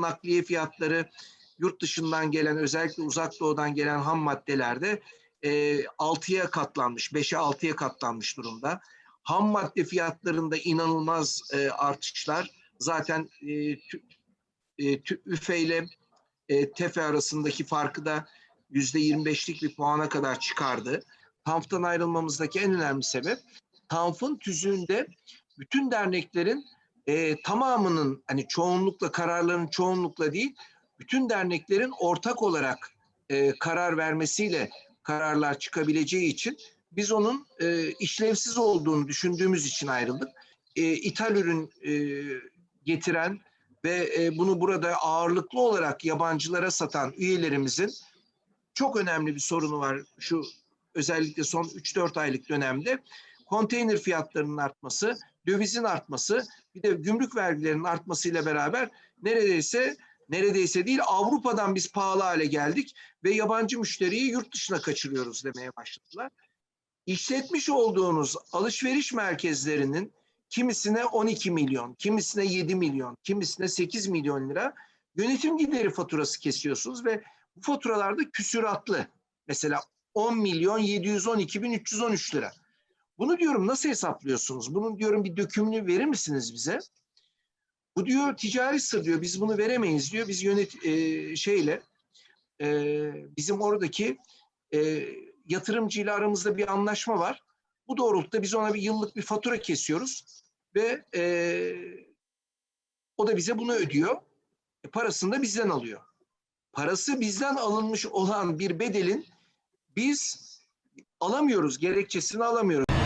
nakliye fiyatları yurt dışından gelen özellikle uzak doğudan gelen ham maddelerde e, 6'ya katlanmış, 5'e 6'ya katlanmış durumda. Ham madde fiyatlarında inanılmaz e, artışlar. Zaten e, tü, e, tü, üfe ile e, tefe arasındaki farkı da %25'lik bir puana kadar çıkardı. TANF'tan ayrılmamızdaki en önemli sebep TANF'ın tüzüğünde bütün derneklerin e, tamamının hani çoğunlukla kararların çoğunlukla değil bütün derneklerin ortak olarak e, karar vermesiyle kararlar çıkabileceği için biz onun e, işlevsiz olduğunu düşündüğümüz için ayrıldık. E, ithal ürün e, getiren ve e, bunu burada ağırlıklı olarak yabancılara satan üyelerimizin çok önemli bir sorunu var şu özellikle son 3-4 aylık dönemde. Konteyner fiyatlarının artması, dövizin artması, bir de gümrük vergilerinin artmasıyla beraber neredeyse neredeyse değil Avrupa'dan biz pahalı hale geldik ve yabancı müşteriyi yurt dışına kaçırıyoruz demeye başladılar. İşletmiş olduğunuz alışveriş merkezlerinin kimisine 12 milyon, kimisine 7 milyon, kimisine 8 milyon lira yönetim gideri faturası kesiyorsunuz ve bu faturalarda küsuratlı. Mesela 10 milyon 712 bin 313 lira. Bunu diyorum nasıl hesaplıyorsunuz? Bunun diyorum bir dökümünü verir misiniz bize? Bu diyor ticari sır diyor. Biz bunu veremeyiz diyor. Biz yönet e, şeyle e, bizim oradaki e, yatırımcıyla aramızda bir anlaşma var. Bu doğrultuda biz ona bir yıllık bir fatura kesiyoruz ve e, o da bize bunu ödüyor. E, parasını da bizden alıyor. Parası bizden alınmış olan bir bedelin biz alamıyoruz, gerekçesini alamıyoruz.